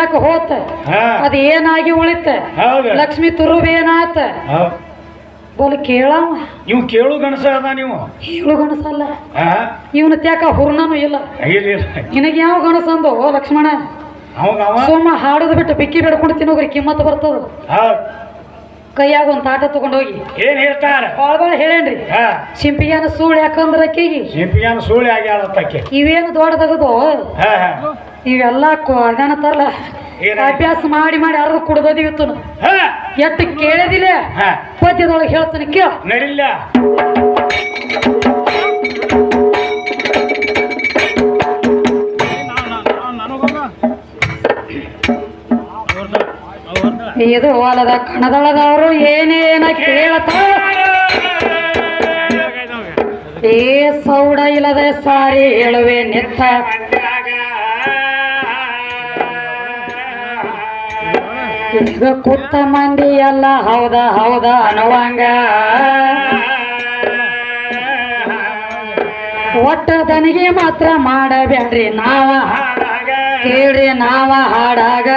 ಯಾಕೆ ಹೋತ? ಅದ ಏನಾಗಿ ಉಳಿತ? ಲಕ್ಷ್ಮಿ ತುರುವೇನಾತ ಏನಾತ. ಬೋಲ್ ಕೇಳವ. ನೀವು ಕೇಳು ಗಣಸ ಅದ ನೀವು. ಹೇಳು ಗಣಸ ಅಲ್ಲ. ಇವನ ತ್ಯಾಕ ಹುರ್ನನು ಇಲ್ಲ. ನಿನಗೆ ಯಾವ ಗಣಸ ಅಂದೋ ಲಕ್ಷ್ಮಣ? ಸುಮ್ಮನೆ ಸೋಮ ಹಾಡೋದು ಬಿಟ್ಟು ಬಿಕ್ಕಿ ಬೇಡ್ಕೊಂಡು ತಿನ್ನೋಗ್ರಿ ಕಿಮ್ಮತ್ ಬರ್ತದ. ಕೈಯಾಗ ಒಂದು ತಾಟ ತಗೊಂಡೋಗಿ. ಏನ್ ಹೇಳ್ತಾರ? ಬಾಳ ಬಾಳ ಹೇಳೇನ್ರಿ ಸಿಂಪಿಯಾನ ಸೂಳ್ ಯಾಕಂದ್ರ ಅಕ್ಕಿಗೆ. ಸಿಂಪಿಯಾನ ಸೂಳ್ ಆಗ್ಯಾಳ ಇವೇನು ದೊಡ್ಡದಗದು? ಅದೇನತ್ತಾರಲ್ಲ ಏನ? ಅಭ್ಯಾಸ ಮಾಡಿ ಮಾಡಿ ಅರ್ಧ ಕುಡ್ದದಿವಿತ್ತು ಎಟ್ಟು ಕೇಳದಿಲ್ಲ ಪದ್ಯದೊಳಗೆ ಹೇಳ್ತಾನೆ ಕೇಳ ನಡಿಲ್ಲ ಇದು ಹೊಲದ ಕಣದಳದವರು ಏನೇನ ಕೇಳತಾರ ಏ ಸೌಡ ಇಲ್ಲದ ಸಾರಿ ಹೇಳುವೆ ನಿತ್ತ ಕುತ್ತ ಮಂದಿ ಎಲ್ಲ ಹೌದ ಹೌದ ಅನ್ನುವಂಗ. ಒಟ್ಟ ದನಿಗೆ ಮಾತ್ರ ಮಾಡಬೇಡ್ರಿ. ನಾವ ಕೇಳ್ರಿ, ನಾವ ಹಾಡಾಗ.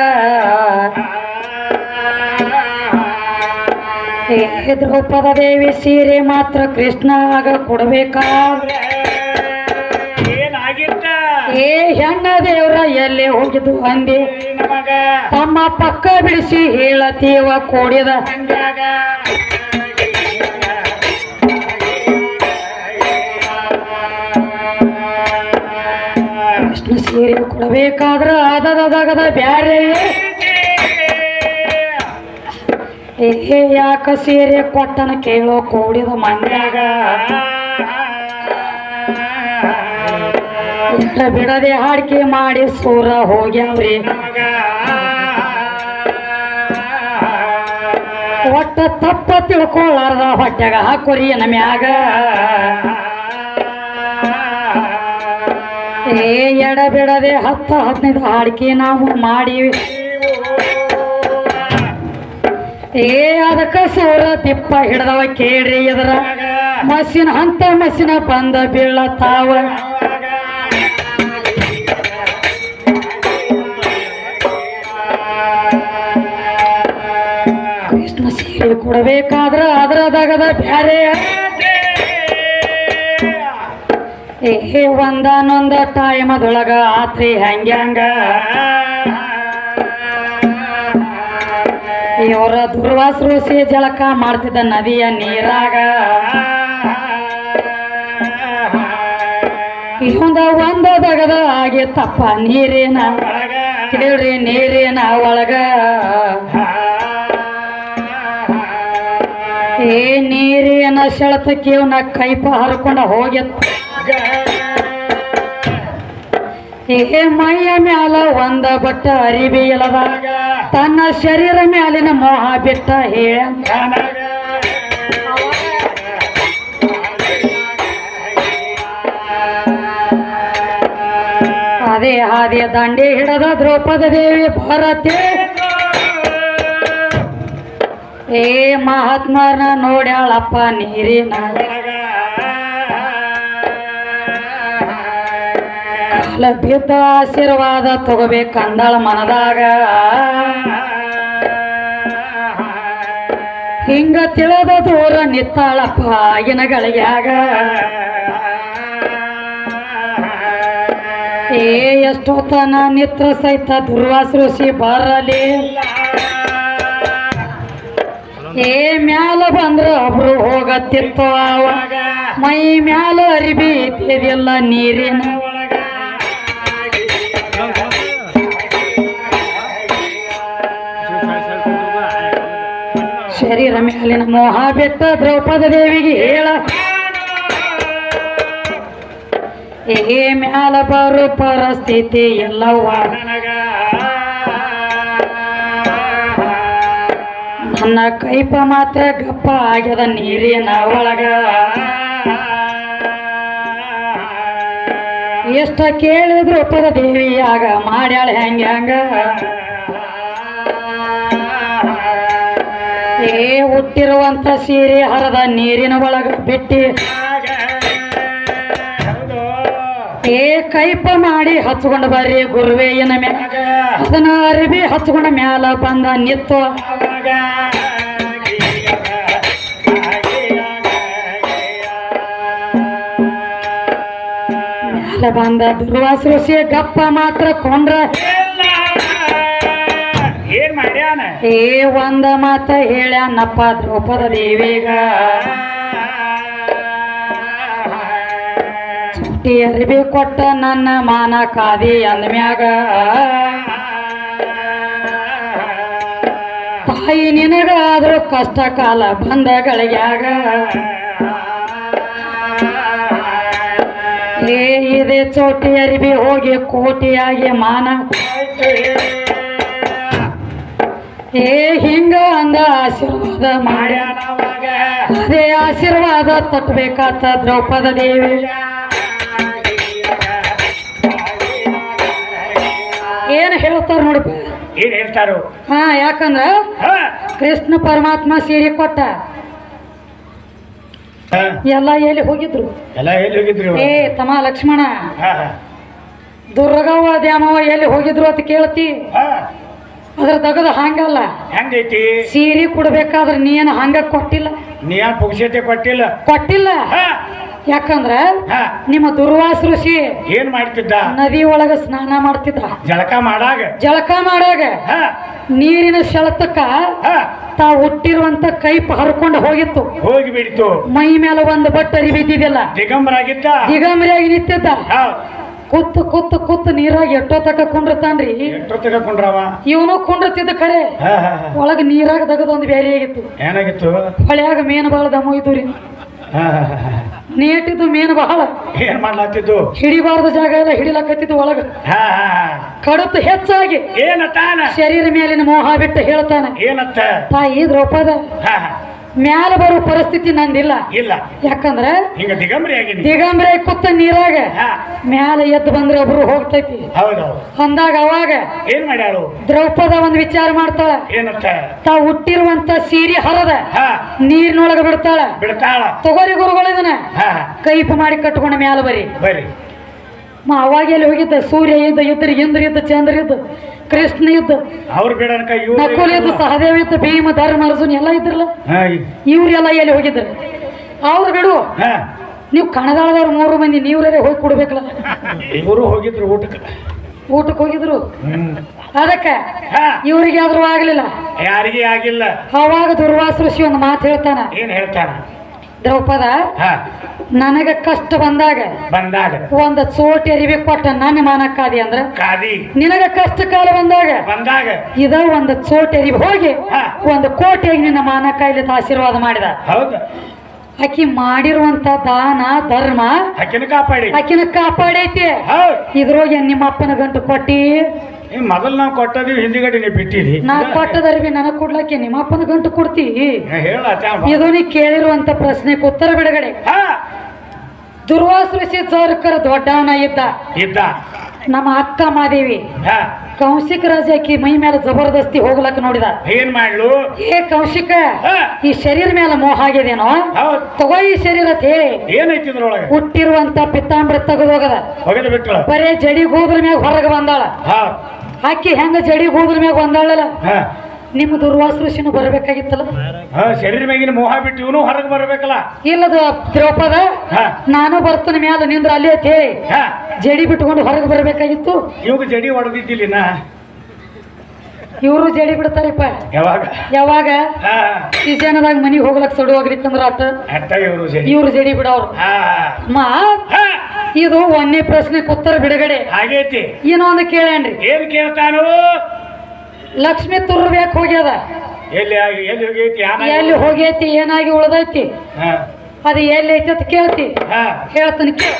ದ್ರೌಪದ ದೇವಿ ಸೀರೆ ಮಾತ್ರ ಕೃಷ್ಣಾಗ ಕೊಡ್ಬೇಕಾದ್ರೆ. ಏ ಹೆಣ್ಣ ದೇವ್ರ ಎಲ್ಲಿ ಹೋಗಿದ್ದು ಅಂದಿ. ತಮ್ಮ ಪಕ್ಕ ಬಿಡಿಸಿ ಹೇಳತೀವ ಕೂಡಿದ. ಕೃಷ್ಣ ಸೀರೆ ಕೊಡಬೇಕಾದ್ರ ಅದರದಾಗದ ಬ್ಯಾರೆ. ಏ ಯಾಕ ಸೀರೆ ಕೊಟ್ಟನ ಕೇಳೋ ಕೂಡಿದ ಮಂಡ್ಯಾಗ ಎಡ ಬಿಡದೆ ಹಾಡಿಕೆ ಮಾಡಿ ಸೂರ ಹೋಗ್ಯಾವ್ರಿ. ಒಟ್ಟ ತಪ್ಪ ತಿಳ್ಕೊಳ್ಳಾರ್ದ ಹೊಟ್ಟೆಗ ಹಾಕೋರಿ ಮ್ಯಾಗ. ಏ ಎಡ ಬಿಡದೆ ಹತ್ತ ಹದಿನೈದು ಹಾಡಿಕೆ ನಾವು ಮಾಡಿ ಏ ಅದಕ್ಕ ಸೂರ ತಿಪ್ಪ ಹಿಡ್ದವ ಕೇಳ್ರಿ ಇದರ ಮಸಿನ ಹಂತ ಮಸಿನ ಬಂದ ಬೀಳತಾವ. ಕೃಷ್ಣ ಸೀರೆ ಕೊಡಬೇಕಾದ್ರ ಅದ್ರದಾಗದ ಬ್ಯಾರೆ ಏ ಒಂದಾನೊಂದ ಟೈಮದೊಳಗ ಆತ್ರಿ ಹಂಗ್ಯಾಂಗ ಇವರ ದುರ್ವಾಸರುಸಿ ಜಳಕ ಮಾಡ್ತಿದ್ದ ನದಿಯ ನೀರಾಗ. ಇವಂದ ಒಂದ ದಗದ ಆಗಿ ತಪ್ಪ ನೀರಿನ ಕೇಳ್ರಿ, ನೀರಿನ ಒಳಗ. ನೀರಿನ ಕೇವ್ ಕೈಪ ಹರ್ಕೊಂಡ ಹೋಗ್ಯತ್. ಹೀಗೆ ಮೈಯ ಮ್ಯಾಲ ಒಂದ ಬಟ್ಟ ಅರಿಬಿ ಇಲ್ಲದ. ತನ್ನ ಶರೀರ ಮ್ಯಾಲಿನ ಮೋಹ ಬಿಟ್ಟ ಹೇಳ ಅದೇ ಹಾದಿಯ ದಂಡೆ ಹಿಡದ ದ್ರೌಪದ ದೇವಿ ಭಾರತಿ. ಏ ಮಹಾತ್ಮನ ನೋಡ್ಯಾಳಪ್ಪ ನೀರಿನ ಲಭ್ಯತ ಆಶೀರ್ವಾದ ತಗೋಬೇಕಂದಳ ಮನದಾಗ. ಹಿಂಗ ತಿಳಿದ ದೂರ ನಿತ್ತಾಳಪ್ಪ ಆಗಿನ ಗಳಿಗ್ಯಾಗ. ಏ ಎಷ್ಟೊತ್ತನ ನಿತ್ರ ಸಹಿತ ದುರ್ವಾಸೃಷಿ ಬರಲಿ. ಏ ಮ್ಯಾಲ ಬಂದ್ರ ಒಬ್ರು ಹೋಗತ್ತಿತ್ತು ಅವ. ಮೈ ಮ್ಯಾಲ ಅರಿಬಿ ಇದೆಯಲ್ಲ ನೀರಿನ. ಶರೀರ ಮೇಲಿನ ಮೋಹ ಬೆತ್ತ ದ್ರೌಪದ ದೇವಿಗೆ ಹೇಳ. ಏ ಮ್ಯಾಲ ಬರು ಪರಿಸ್ಥಿತಿ ಎಲ್ಲವ್ವ. ನನ್ನ ಕೈಪ ಮಾತ್ರ ಗಪ್ಪ ಆಗ್ಯದ ನೀರಿನ ಒಳಗ ಎಷ್ಟ ಕೇಳಿದ್ರು ಪದ ದೇವಿಯಾಗ, ಮಾಡ್ಯಾಳ ಹೆಂಗ ಹಂಗ? ಏ ಹುಟ್ಟಿರುವಂತ ಸೀರೆ ಹರದ ನೀರಿನ ಒಳಗ ಬಿಟ್ಟಿ. ಏ ಕೈಪ ಮಾಡಿ ಹಚ್ಕೊಂಡು ಬರ್ರಿ ಗುರುವೇಯನ ಮ್ಯಾಗ. ಅದನ್ನ ಅರಿವಿ ಹಚ್ಕೊಂಡ ಮ್ಯಾಲ ಬಂದ ನಿತ್ತು ಬಂದ ದುರ್ವಾಸ ಋಷಿ ಗಪ್ಪ ಮಾತ್ರ ಕೊಂಡ್ರ. ಎಲ್ಲ ಏನ್ ಮಾಡ್ಯಾನ? ಏ ಒಂದ ಮಾತ ಹೇಳ್ಯಾನಪ್ಪ ದ್ರೌಪದ ದೇವಿಗ. ಚುಟ್ಟಿ ಅರಿವಿ ಕೊಟ್ಟ ನನ್ನ ಮಾನ ಕಾದಿ ಅಂದ್ಮ್ಯಾಗ. ತಾಯಿ ನಿನಗಾದ್ರೂ ಕಷ್ಟ ಕಾಲ ಬಂದ ಗಳಿಗ್ಯಾಗ ಏ ಇದೆ ಚೋಟಿ ಅರಿವಿ ಹೋಗಿ ಕೋಟಿಯಾಗಿ ಮಾನ ಏ ಹಿಂಗ ಅಂದ ಆಶೀರ್ವಾದ ಮಾಡ್ಯ ಮಾಡ್ಯಾನವಾಗ ಅದೇ ಆಶೀರ್ವಾದ ತಟ್ಟಬೇಕಾತ ದ್ರೌಪದ ದೇವಿ. ಏನು ಹೇಳ್ತಾರ ನೋಡಪ್ಪ? ಏನ್ ಹೇಳ್ತಾರು? ಹಾ ಯಾಕಂದ್ರ? ಕೃಷ್ಣ ಪರಮಾತ್ಮ ಸೀರೆ ಕೊಟ್ಟ. ಎಲ್ಲ ಎಲ್ಲಿ ಹೋಗಿದ್ರು? ಎಲ್ಲ ಎಲ್ಲಿ ಹೋಗಿದ್ರಿ ಇವ್ರು? ಏ ತಮ್ಮ ಲಕ್ಷ್ಮಣ. ದುರ್ಗವ್ವ ದ್ಯಾಮವ್ವ ಎಲ್ಲಿ ಹೋಗಿದ್ರು ಅಂತ ಕೇಳ್ತಿ? ಅದ್ರ ತಗದ ಹಂಗಲ್ಲ. ಹೆಂಗೈತಿ? ಸೀರೆ ಕೊಡ್ಬೇಕಾದ್ರೆ ನೀನು ಹಂಗ ಕೊಟ್ಟಿಲ್ಲ. ನೀ ಏನ್ ಪುಕ್ಷತೆ ಕೊಟ್ಟಿಲ್ಲ ಕೊಟ್ಟಿಲ್ಲ ಹ? ಯಾಕಂದ್ರ ಹ? ನಿಮ್ಮ ದುರ್ವಾಸ ಋಷಿ ಏನ್ ಮಾಡ್ತಿದ್ದ ನದಿ ಒಳಗ ಸ್ನಾನ ಮಾಡ್ತಿದ್ದ ಜಳಕ ಮಾಡಾಗ ಜಳಕ ಮಾಡಾಗ ಹ? ನೀರಿನ ಸೆಳೆತಕ್ಕ ಹ? ತಾ ಹುಟ್ಟಿರುವಂತ ಕೈ ಹರ್ಕೊಂಡು ಹೋಗಿತ್ತು ಹೋಗಿ ಬಿಡ್ತು ಮೈ ಮೇಲೆ ಒಂದು ಬಟ್ಟರಿ ಬಿದ್ದಿದ್ದಿಲ್ಲ ದಿಗಂಬರಾಗಿದ್ದ ದಿಗಂಬರಿಯಾಗಿ ನಿಂತಿದ್ದ ಹೌದ್. ಕುತ್ತು ಕುತ್ತು ಕುತ್ತು ನೀರಾಗ ಎಟ್ಟೋ ತಕ ಕುಂಡ್ರತಾನ್ರಿ. ಕುಂಡ್ರವ? ಇವನು ಕುಂಡ್ರತಿದ್ದ ಹ. ಒಳಗ ನೀರಾಗ ತಗದ ಒಂದು ಬೇರೆ ಆಗಿತ್ತು. ಏನಾಗಿತ್ತು? ಹೊಳ್ಯಾಗ ಮೀನು ಬಾಳ ದಮ ಇದ್ದುರಿ. ನೀಟಿದ್ದು ಮೀನು ಬಹಳ ಏನ್ ಮಾಡ್ಲಾತಿದ್ದು? ಹಿಡಿಬಾರ್ದ ಜಾಗ ಎಲ್ಲ ಹಿಡಿಲಕತ್ತಿದ್ದು ಒಳಗ. ಕಡುತ್ತು ಹೆಚ್ಚಾಗಿ ಏನತ್ತಾನ? ಶರೀರ ಮೇಲಿನ ಮೋಹ ಬಿಟ್ಟು ಹೇಳ್ತಾನೆ. ಏನತ್ತ? ತಾಯಿ ದ್ರೌಪದ. ಮ್ಯಾಲ ಬರೋ ಪರಿಸ್ಥಿತಿ ನಂದಿಲ್ಲ. ಇಲ್ಲ. ಯಾಕಂದ್ರೆ ಹಿಂಗ ದಿಗಂಬರಿ ಆಗಿನಿ ದಿಗಂಬರೆ ಕುತ್ತ ನೀರಾಗ ಮ್ಯಾಲ ಎದ್ದು ಬಂದ್ರೆ ಒಬ್ರು ಹೋಗ್ತೈತಿ. ಅಂದಾಗ ಅವಾಗ ಏನ್ ಮಾಡ್ಯಾಳು? ದ್ರೌಪದ ಒಂದು ವಿಚಾರ ಮಾಡ್ತಾಳ. ತಾವು ತಾ ಹುಟ್ಟಿರುವಂತ ಸೀರೆ ಹರದ ನೀರಿನೊಳಗ ಬಿಡ್ತಾಳ. ಬಿಡ್ತಾಳ. ತಗೋರಿ ಗುರುಗಳು ಇದನ್ನ. ಕೈಪ ಮಾಡಿ ಕಟ್ಕೊಂಡ ಮ್ಯಾಲ ಬರಿ. ಬರ್ರಿ ಮ ಅವಾಗ ಎಲ್ಲಿ ಹೋಗಿದ್ದ ಸೂರ್ಯ ಇದ್ದ ಇದ್ರ ಇಂದ್ರ ಇದ್ದ ಚಂದ್ರ ಇದ್ದ ಕೃಷ್ಣ ಇದ್ದ ಅವ್ರು ಬಿಡನಕ ನಕುಲ್ ಇದ್ದ ಸಹದೇವ ಇದ್ದ ಭೀಮ ಧರ್ಮ ಅರ್ಜುನ್ ಎಲ್ಲ ಇದ್ರಲ್ಲ? ಇವ್ರೆಲ್ಲ ಎಲ್ಲಿ ಹೋಗಿದ್ರು? ಅವ್ರು ಬಿಡು. ನೀವು ಕಣದಾಳದವ್ರು ಮೂರು ಮಂದಿ ನೀವ್ರೇ ಹೋಗಿ ಕೊಡ್ಬೇಕಲ್ಲ. ಇವರು ಹೋಗಿದ್ರು ಊಟಕ್ಕೆ. ಊಟಕ್ಕೆ ಹೋಗಿದ್ರು? ಅದಕ್ಕೆ ಇವ್ರಿಗೆ ಆದ್ರೂ ಆಗ್ಲಿಲ್ಲ. ಯಾರಿಗೆ ಆಗಿಲ್ಲ. ಅವಾಗ ದುರ್ವಾಸ ಋಷಿ ಒಂದು ಮಾತು ಹೇಳ್ತಾನ. ಏನ್ ಹೇಳ್ತಾನ? ದ್ರೌಪದ ನನಗ ಕಷ್ಟ ಬಂದಾಗ ಬಂದಾಗ. ಒಂದು ಚೋಟಿ ಅರಿವಿ ಕೊಟ್ಟ ನನ್ನ ಮಾನ ಮಾನಕ್ಕಾದಿ ಅಂದ್ರ? ಕಾದಿ. ನಿನಗ ಕಷ್ಟ ಕಾಲ ಬಂದಾಗ? ಬಂದಾಗ. ಇದ ಒಂದು ಚೋಟಿ ಅರಿವಿ ಹೋಗಿ ಒಂದು ಕೋಟಿಯಾಗಿ ನಿನ್ನ ಮಾನ ಕಾಯಿಲೆ ಆಶೀರ್ವಾದ ಮಾಡಿದ. ಹೌದು. ಆಕಿ ಮಾಡಿರುವಂತ ದಾನ ಧರ್ಮ ಅಕ್ಕಿನ ಕಾಪಾಡಿ. ಆಕಿನ ಕಾಪಾಡೈತಿ. ಇದ್ರೊಳಗೆ ನಿಮ್ಮ ಅಪ್ಪನ ಗಂಟು ಕೊಟ್ಟಿ ಈ ಮೊದಲು ನಾವು ಕೊಟ್ಟದಿ ಹಿಂದಿಗಡೆ ನೀವು ಬಿಟ್ಟಿರಿ ನಾ ಕೊಟ್ಟದರ್ವಿ ನನಗ್ ಕೊಡ್ಲಕ್ಕೆ ನಿಮ್ಮ ಅಪ್ಪನ ಗಂಟು ಕೊಡ್ತಿ. ಹೇಳ ಇದು ನೀ ಕೇಳಿರುವಂತ ಪ್ರಶ್ನೆಗೆ ಉತ್ತರ ಬಿಡುಗಡೆ. ಹಾ. ದುರ್ವಾಸ ಋಷಿ ಜೋರ್ಕರ ದೊಡ್ಡವನ ಇದ್ದ. ಇದ್ದ. ನಮ್ಮ ಅಕ್ಕ ಮಾದೇವಿ. ಕೌಶಿಕ ರಾಜ ಆಕಿ ಮೈ ಮೇಲೆ ಜಬರ್ದಸ್ತಿ ಹೋಗ್ಲಕ್ ನೋಡಿದ. ಏನ್ ಮಾಡ್ಲು? ಏ ಕೌಶಿಕ ಈ ಶರೀರ ಮೇಲೆ ಮೋಹ ಆಗಿದೇನೋ? ತಗೋ ಈ ಶರೀರ ಅಂತ ಹೇಳಿ. ಏನೈತಿ ಹುಟ್ಟಿರುವಂತ ಪಿತ್ತಾಂಬ್ರ ತೆಗೆದೋಗದ ಬರೇ ಜಡಿ ಗೂದ್ರ ಮ್ಯಾಗ ಹೊರಗೆ ಬಂದಾಳ. ಅಕ್ಕಿ ಆಕಿ ಹೆಂಗ ಜಡಿ ಗೂದ್ರ ಮ್ಯಾಗ ಬಂದಾಳಲ್ಲ? ನಿಮ್ಮ ದುರ್ವಾಸ ಬರಬೇಕಾಗಿತ್ತಲ್ಲ? ಹ ಶರೀರ ಮ್ಯಾಗಿನ ಮೋಹ ಬಿಟ್ಟು ಇವನು ಹೊರಗೆ ಬರಬೇಕಲ್ಲ. ಇಲ್ಲದ ದ್ರೌಪದ ಹ. ನಾನು ಬರ್ತೇನೆ ಮ್ಯಾಲ ನಿಂದ್ರ ಅಲ್ಲೇ ಹೇಳಿ ಹ. ಜಡಿ ಬಿಟ್ಕೊಂಡು ಹೊರಗೆ ಬರಬೇಕಾಗಿತ್ತು? ಇವಾಗ ಜಡಿ ಹೊಡೆದಿದ್ದಿಲ್ಲ ಇವರು ಜಡಿ ಬಿಡ್ತಾರಪ್ಪ. ಯಾವಾಗ? ಯಾವಾಗ? ಹ. ಸೀಸನ್ದಾಗ ಮನಿಗೆ ಹೋಗ್ಲಕ್ ಸಡು ಹೋಗ್ಲಿಕ್ಕಂದ್ರ ಅಟ್ಟ ಅಟ್ಟ ಇವರು ಜಡಿ. ಇವ್ರು ಜಡಿ ಬಿಡವ್ರು ಹ. ಮಾ ಹ. ಇದು ಒಂದೇ ಪ್ರಶ್ನೆ ಉತ್ತರ ಬಿಡುಗಡೆ. ಏನೋ ಒಂದು ಕೇಳೇನ್ರಿ. ಏನ್ ಕೇಳ್ತಾನು? ಲಕ್ಷ್ಮಿ ತುರ್ಬೇಕು ಹೋಗ್ಯದ? ಎಲ್ಲಿ ಆಗಿ ಎಲ್ಲಿ ಹೋಗೈತಿ? ಯಾನ ಎಲ್ಲಿ ಹೋಗೈತಿ? ಏನಾಗಿ ಉಳ್ದೈತಿ? ಹ. ಅದು ಎಲ್ಲಿ ಐತಿ ಅಂತ ಕೇಳ್ತಿ. ಹ. ಹೇಳ್ತೀನಿ ಕೇಳ.